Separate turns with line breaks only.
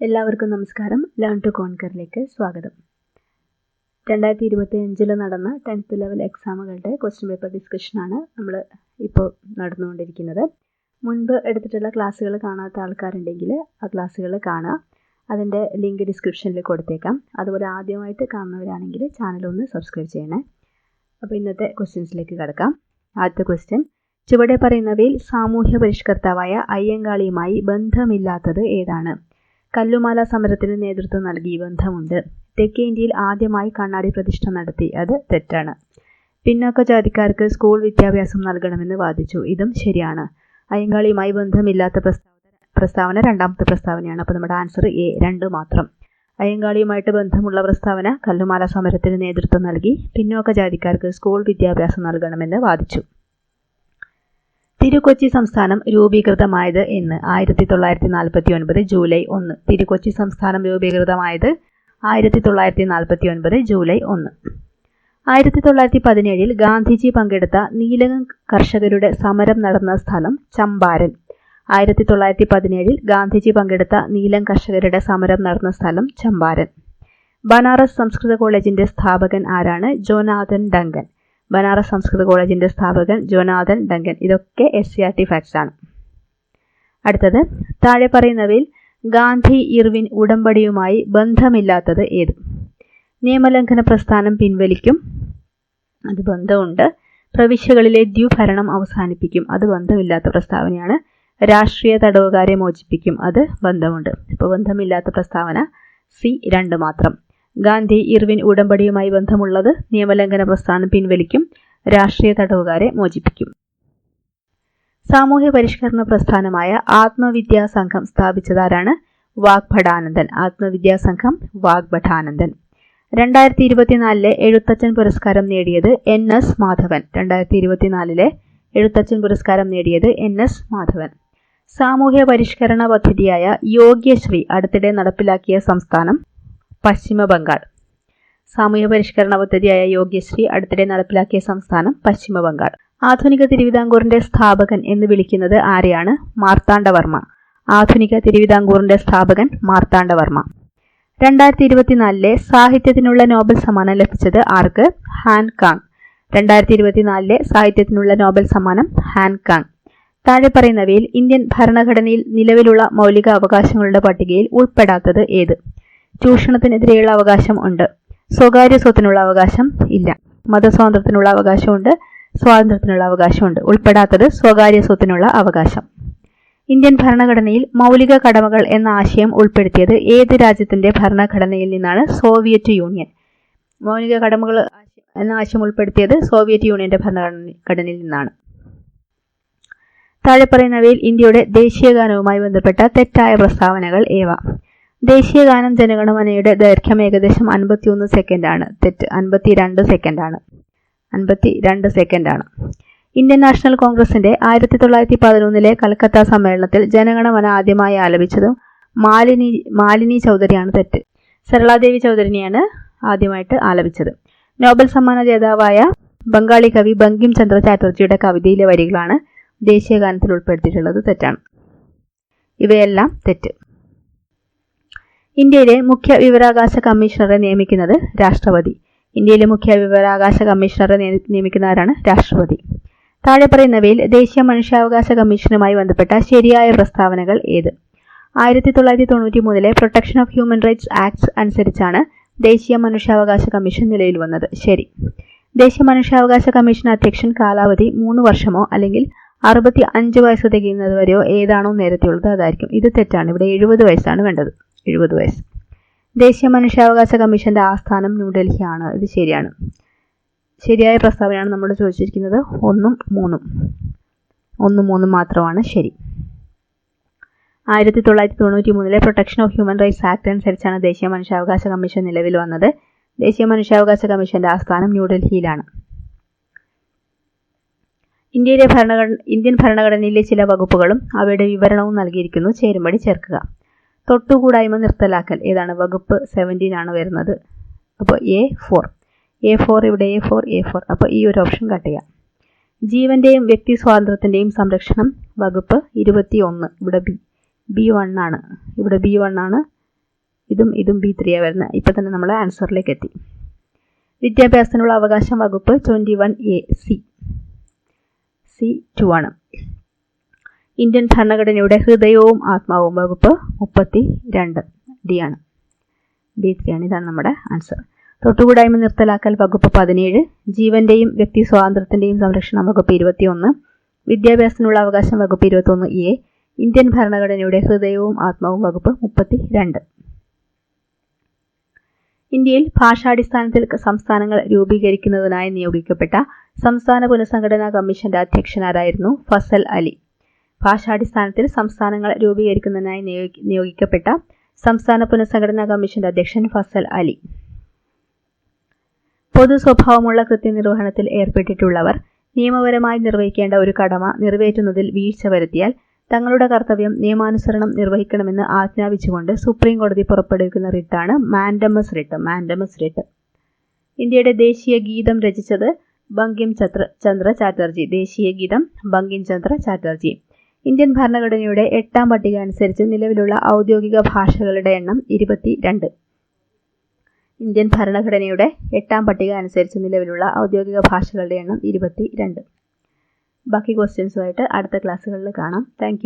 എല്ലാവർക്കും നമസ്കാരം. Learn to കോൺകറിലേക്ക് സ്വാഗതം. രണ്ടായിരത്തി ഇരുപത്തി അഞ്ചിൽ നടന്ന ടെൻത്ത് ലെവൽ എക്സാമുകളുടെ ക്വസ്റ്റ്യൻ പേപ്പർ ഡിസ്കഷനാണ് നമ്മൾ ഇപ്പോൾ നടന്നുകൊണ്ടിരിക്കുന്നത്. മുൻപ് എടുത്തിട്ടുള്ള ക്ലാസ്സുകൾ കാണാത്ത ആൾക്കാരുണ്ടെങ്കിൽ ആ ക്ലാസ്സുകൾ കാണുക. അതിന്റെ ലിങ്ക് ഡിസ്ക്രിപ്ഷനിൽ കൊടുത്തേക്കാം. അതുപോലെ ആദ്യമായിട്ട് കാണുന്നവരാണെങ്കിൽ ചാനൽ ഒന്ന് സബ്സ്ക്രൈബ് ചെയ്യണേ. അപ്പോൾ ഇന്നത്തെ ക്വസ്റ്റ്യൻസിലേക്ക് കിടക്കാം. ആദ്യത്തെ ക്വസ്റ്റ്യൻ ചുവടെ പറയുന്നവയിൽ സാമൂഹ്യ പരിഷ്കർത്താവായ അയ്യങ്കാളിയുമായി ബന്ധമില്ലാത്തത് ഏതാണ്? കല്ലുമാല സമരത്തിന് നേതൃത്വം നൽകി ബന്ധമുണ്ട്. തെക്കേ ഇന്ത്യയിൽ ആദ്യമായി കണ്ണാടി പ്രതിഷ്ഠ നടത്തി. അത് തെറ്റാണ്. പിന്നോക്ക ജാതിക്കാർക്ക് സ്കൂൾ വിദ്യാഭ്യാസം നൽകണമെന്ന് വാദിച്ചു. ഇതും ശരിയാണ്. അയ്യങ്കാളിയുമായി ബന്ധമില്ലാത്ത പ്രസ്താവന പ്രസ്താവന രണ്ടാമത്തെ പ്രസ്താവനയാണ്. അപ്പോൾ നമ്മുടെ ആൻസർ എ രണ്ട് മാത്രം. അയ്യങ്കാളിയുമായിട്ട് ബന്ധമുള്ള പ്രസ്താവന കല്ലുമാല സമരത്തിന് നേതൃത്വം നൽകി. പിന്നോക്ക ജാതിക്കാർക്ക് സ്കൂൾ വിദ്യാഭ്യാസം നൽകണമെന്ന് വാദിച്ചു. തിരുക്കൊച്ചി സംസ്ഥാനം രൂപീകൃതമായത് എന്ന് ആയിരത്തി തൊള്ളായിരത്തി നാൽപ്പത്തി ഒൻപത് ജൂലൈ ഒന്ന്. തിരുക്കൊച്ചി സംസ്ഥാനം രൂപീകൃതമായത് ആയിരത്തി തൊള്ളായിരത്തി നാൽപ്പത്തി ഒൻപത് ജൂലൈ ഒന്ന്. ആയിരത്തി തൊള്ളായിരത്തി പതിനേഴിൽ ഗാന്ധിജി പങ്കെടുത്ത നീലകം കർഷകരുടെ സമരം നടന്ന സ്ഥലം ചമ്പാരൻ. ആയിരത്തി തൊള്ളായിരത്തി പതിനേഴിൽ ഗാന്ധിജി പങ്കെടുത്ത നീലം കർഷകരുടെ സമരം നടന്ന സ്ഥലം ചമ്പാരൻ. ബനാറസ് സംസ്കൃത കോളേജിന്റെ സ്ഥാപകൻ ആരാണ്? Jonathan Duncan. ബനാറസ് സംസ്കൃത കോളേജിന്റെ സ്ഥാപകൻ ജോനാഥൻ ഡങ്കൻ. ഇതൊക്കെ S C R T facts ആണ്. അടുത്തത് താഴെ പറയുന്നവയിൽ ഗാന്ധി ഇർവിൻ ഉടമ്പടിയുമായി ബന്ധമില്ലാത്തത് ഏത്? നിയമലംഘന പ്രസ്ഥാനം പിൻവലിക്കും. അത് ബന്ധമുണ്ട്. പ്രവിശ്യകളിലെ ദ്വിഭരണം അവസാനിപ്പിക്കും. അത് ബന്ധമില്ലാത്ത പ്രസ്താവനയാണ്. രാഷ്ട്രീയ തടവുകാരെ മോചിപ്പിക്കും. അത് ബന്ധമുണ്ട്. ഇപ്പോൾ ബന്ധമില്ലാത്ത പ്രസ്താവന സി രണ്ട് മാത്രം. ഗാന്ധി ഇർവിൻ ഉടമ്പടിയുമായി ബന്ധമുള്ളത് നിയമലംഘന പ്രസ്ഥാനം പിൻവലിക്കും രാഷ്ട്രീയ തടവുകാരെ മോചിപ്പിക്കും. സാമൂഹ്യ പരിഷ്കരണ പ്രസ്ഥാനമായ ആത്മവിദ്യാ സംഘം സ്ഥാപിച്ചതാരാണ്? വാഗ്ഭടാനന്ദൻ. ആത്മവിദ്യാ സംഘം വാഗ്ഭടാനന്ദൻ. രണ്ടായിരത്തി ഇരുപത്തിനാലിലെ എഴുത്തച്ഛൻ പുരസ്കാരം നേടിയത് എൻ എസ് മാധവൻ. രണ്ടായിരത്തി ഇരുപത്തിനാലിലെ എഴുത്തച്ഛൻ പുരസ്കാരം നേടിയത് എൻ എസ് മാധവൻ. സാമൂഹ്യ പരിഷ്കരണ പദ്ധതിയായ യോഗ്യശ്രീ അടുത്തിടെ നടപ്പിലാക്കിയ സംസ്ഥാനം പശ്ചിമ ബംഗാൾ. സാമൂഹ്യ പരിഷ്കരണ പദ്ധതിയായ യോഗ്യശ്രീ അടുത്തിടെ നടപ്പിലാക്കിയ സംസ്ഥാനം പശ്ചിമ ബംഗാൾ. ആധുനിക തിരുവിതാംകൂറിന്റെ സ്ഥാപകൻ എന്ന് വിളിക്കുന്നത് ആരെയാണ്? മാർത്താണ്ഡവർമ്മ. ആധുനിക തിരുവിതാംകൂറിന്റെ സ്ഥാപകൻ മാർത്താണ്ഡവർമ്മ. രണ്ടായിരത്തി ഇരുപത്തിനാലിലെ സാഹിത്യത്തിനുള്ള നോബൽ സമ്മാനം ലഭിച്ചത് ആർക്ക്? Han Kang. രണ്ടായിരത്തി ഇരുപത്തിനാലിലെ സാഹിത്യത്തിനുള്ള നോബൽ സമ്മാനം ഹാൻ കാങ്. താഴെ പറയുന്നവയിൽ ഇന്ത്യൻ ഭരണഘടനയിൽ നിലവിലുള്ള മൗലിക അവകാശങ്ങളുടെ പട്ടികയിൽ ഉൾപ്പെടാത്തത് ഏത്? ചൂഷണത്തിനെതിരെയുള്ള അവകാശം ഉണ്ട്. സ്വകാര്യ സ്വത്തിനുള്ള അവകാശം ഇല്ല. മതസ്വാതന്ത്ര്യത്തിനുള്ള അവകാശമുണ്ട്. സ്വാതന്ത്ര്യത്തിനുള്ള അവകാശമുണ്ട്. ഉൾപ്പെടാത്തത് സ്വകാര്യ സ്വത്തിനുള്ള അവകാശം. ഇന്ത്യൻ ഭരണഘടനയിൽ മൗലിക കടമകൾ എന്ന ആശയം ഉൾപ്പെടുത്തിയത് ഏത് രാജ്യത്തിന്റെ ഭരണഘടനയിൽ നിന്നാണ്? Soviet Union. മൗലിക കടമകൾ എന്ന ആശയം ഉൾപ്പെടുത്തിയത് സോവിയറ്റ് യൂണിയന്റെ ഭരണഘടനയിൽ നിന്നാണ്. താഴെ പറയുന്നവയിൽ ഇന്ത്യയുടെ ദേശീയഗാനവുമായി ബന്ധപ്പെട്ട തെറ്റായ പ്രസ്താവനകൾ ഏവ? ദേശീയഗാനം ജനഗണമനയുടെ ദൈർഘ്യം ഏകദേശം അൻപത്തിയൊന്ന് സെക്കൻഡാണ്. തെറ്റ് അൻപത്തിരണ്ട് സെക്കൻഡാണ്. അൻപത്തി രണ്ട് സെക്കൻഡാണ്. ഇന്ത്യൻ നാഷണൽ കോൺഗ്രസിന്റെ ആയിരത്തി തൊള്ളായിരത്തി പതിനൊന്നിലെ കൽക്കത്ത സമ്മേളനത്തിൽ ജനഗണമന ആദ്യമായി ആലപിച്ചതും മാലിനി മാലിനി ചൗധരിയാണ് തെറ്റ്. സരളാദേവി ചൗധരിനെയാണ് ആദ്യമായിട്ട് ആലപിച്ചത്. നോബൽ സമ്മാന ജേതാവായ ബംഗാളി കവി ബങ്കിം ചന്ദ്ര ചാറ്റർജിയുടെ കവിതയിലെ വരികളാണ് ദേശീയഗാനത്തിൽ ഉൾപ്പെടുത്തിയിട്ടുള്ളത് തെറ്റാണ്. ഇവയെല്ലാം തെറ്റ്. ഇന്ത്യയിലെ മുഖ്യ വിവരാകാശ കമ്മീഷണറെ നിയമിക്കുന്നത് രാഷ്ട്രപതി. ഇന്ത്യയിലെ മുഖ്യ വിവരാകാശ കമ്മീഷണറെ നിയമിക്കുന്ന ആരാണ്? രാഷ്ട്രപതി. താഴെ പറയുന്നവയിൽ ദേശീയ മനുഷ്യാവകാശ കമ്മീഷനുമായി ബന്ധപ്പെട്ട ശരിയായ പ്രസ്താവനകൾ ഏത്? ആയിരത്തി തൊള്ളായിരത്തി തൊണ്ണൂറ്റി മൂന്നിലെ protection of human rights acts അനുസരിച്ചാണ് ദേശീയ മനുഷ്യാവകാശ കമ്മീഷൻ നിലയിൽ വന്നത്. ശരി. ദേശീയ മനുഷ്യാവകാശ കമ്മീഷൻ അധ്യക്ഷൻ കാലാവധി മൂന്ന് വർഷമോ അല്ലെങ്കിൽ അറുപത്തി അഞ്ച് വയസ്സ് തികയുന്നതുവരെയോ ഏതാണോ നേരത്തെയുള്ളത് അതായിരിക്കും. ഇത് തെറ്റാണ്. ഇവിടെ എഴുപത് വയസ്സാണ് വേണ്ടത്. എഴുപത് വയസ്സ്. ദേശീയ മനുഷ്യാവകാശ കമ്മീഷന്റെ ആസ്ഥാനം ന്യൂഡൽഹിയാണ്. ഇത് ശരിയാണ്. ശരിയായ പ്രസ്താവനയാണ് നമ്മൾ ചോദിച്ചിരിക്കുന്നത്. ഒന്നും മൂന്നും. ഒന്നും മൂന്നും മാത്രമാണ് ശരി. ആയിരത്തി തൊള്ളായിരത്തി തൊണ്ണൂറ്റി മൂന്നിലെ protection of human rights act അനുസരിച്ചാണ് ദേശീയ മനുഷ്യാവകാശ കമ്മീഷൻ നിലവിൽ വന്നത്. ദേശീയ മനുഷ്യാവകാശ കമ്മീഷന്റെ ആസ്ഥാനം ന്യൂഡൽഹിയിലാണ്. ഇന്ത്യയിലെ ഭരണഘടന ഇന്ത്യൻ ഭരണഘടനയിലെ ചില വകുപ്പുകളും അവയുടെ വിവരണവും നൽകിയിരിക്കുന്നു. ചേരുമ്പടി ചേർക്കുക. തൊട്ടുകൂടായ്മ നിർത്തലാക്കൽ. ഏതാണ്? വകുപ്പ് സെവന്റീൻ ആണ് വരുന്നത്. അപ്പോൾ എ ഫോർ എ ഫോർ ഇവിടെ എ ഫോർ എ ഫോർ അപ്പോൾ ഈ ഒരു ഓപ്ഷൻ കട്ട് ചെയ്യാം. ജീവന്റെയും വ്യക്തി സ്വാതന്ത്ര്യത്തിന്റെയും സംരക്ഷണം വകുപ്പ് ഇരുപത്തി ഒന്ന് ഇവിടെ ബി ബി വൺ ആണ്. ഇവിടെ ബി വൺ ആണ്. ഇതും ഇതും ബി ത്രീ വരുന്നത്. ഇപ്പം തന്നെ നമ്മൾ ആൻസറിലേക്ക് എത്തി. വിദ്യാഭ്യാസത്തിനുള്ള അവകാശം വകുപ്പ് twenty one A C C two ആണ്. ഇന്ത്യൻ ഭരണഘടനയുടെ ഹൃദയവും ആത്മാവും വകുപ്പ് മുപ്പത്തി രണ്ട് ഡി ആണ്. ഡി ത്രീ ആണ്. ഇതാണ് നമ്മുടെ ആൻസർ. തൊട്ടുകൂടായ്മ നിർത്തലാക്കൽ വകുപ്പ് പതിനേഴ്. ജീവന്റെയും വ്യക്തി സ്വാതന്ത്ര്യത്തിന്റെയും സംരക്ഷണം വകുപ്പ് ഇരുപത്തിയൊന്ന്. വിദ്യാഭ്യാസത്തിനുള്ള അവകാശം വകുപ്പ് ഇരുപത്തൊന്ന് എ. ഇന്ത്യൻ ഭരണഘടനയുടെ ഹൃദയവും ആത്മാവും വകുപ്പ് മുപ്പത്തി രണ്ട് ഇന്ത്യയിൽ ഭാഷാടിസ്ഥാനത്തിൽ സംസ്ഥാനങ്ങൾ രൂപീകരിക്കുന്നതിനായി നിയോഗിക്കപ്പെട്ട സംസ്ഥാന പുനഃസംഘടനാ കമ്മീഷന്റെ അധ്യക്ഷനാരായിരുന്നു ഫസൽ അലി. ഭാഷാടിസ്ഥാനത്തിൽ സംസ്ഥാനങ്ങൾ രൂപീകരിക്കുന്നതിനായി നിയോഗിക്കപ്പെട്ട സംസ്ഥാന പുനഃസംഘടനാ കമ്മീഷന്റെ അധ്യക്ഷൻ ഫസൽ അലി. പൊതു സ്വഭാവമുള്ള കൃത്യനിർവഹണത്തിൽ ഏർപ്പെട്ടിട്ടുള്ളവർ നിയമപരമായി നിർവഹിക്കേണ്ട ഒരു കടമ നിറവേറ്റുന്നതിൽ വീഴ്ച വരുത്തിയാൽ തങ്ങളുടെ കർത്തവ്യം നിയമാനുസരണം നിർവഹിക്കണമെന്ന് ആജ്ഞാപിച്ചുകൊണ്ട് സുപ്രീം കോടതി പുറപ്പെടുവിക്കുന്ന റിട്ടാണ് മാൻഡമസ് റിട്ട് മാൻഡമസ് റിട്ട്. ഇന്ത്യയുടെ ദേശീയ ഗീതം രചിച്ചത് ബങ്കിം ചന്ദ്ര ചന്ദ്ര ചാറ്റർജി ദേശീയ ഗീതം ബങ്കിം ചന്ദ്ര ചാറ്റർജി. ഇന്ത്യൻ ഭരണഘടനയുടെ എട്ടാം പട്ടിക അനുസരിച്ച് നിലവിലുള്ള ഔദ്യോഗിക ഭാഷകളുടെ എണ്ണം ഇരുപത്തി രണ്ട് ഇന്ത്യൻ ഭരണഘടനയുടെ എട്ടാം പട്ടിക അനുസരിച്ച് നിലവിലുള്ള ഔദ്യോഗിക ഭാഷകളുടെ എണ്ണം ഇരുപത്തി രണ്ട് ബാക്കി ക്വസ്റ്റ്യൻസുമായിട്ട് അടുത്ത ക്ലാസ്സുകളിൽ കാണാം. താങ്ക്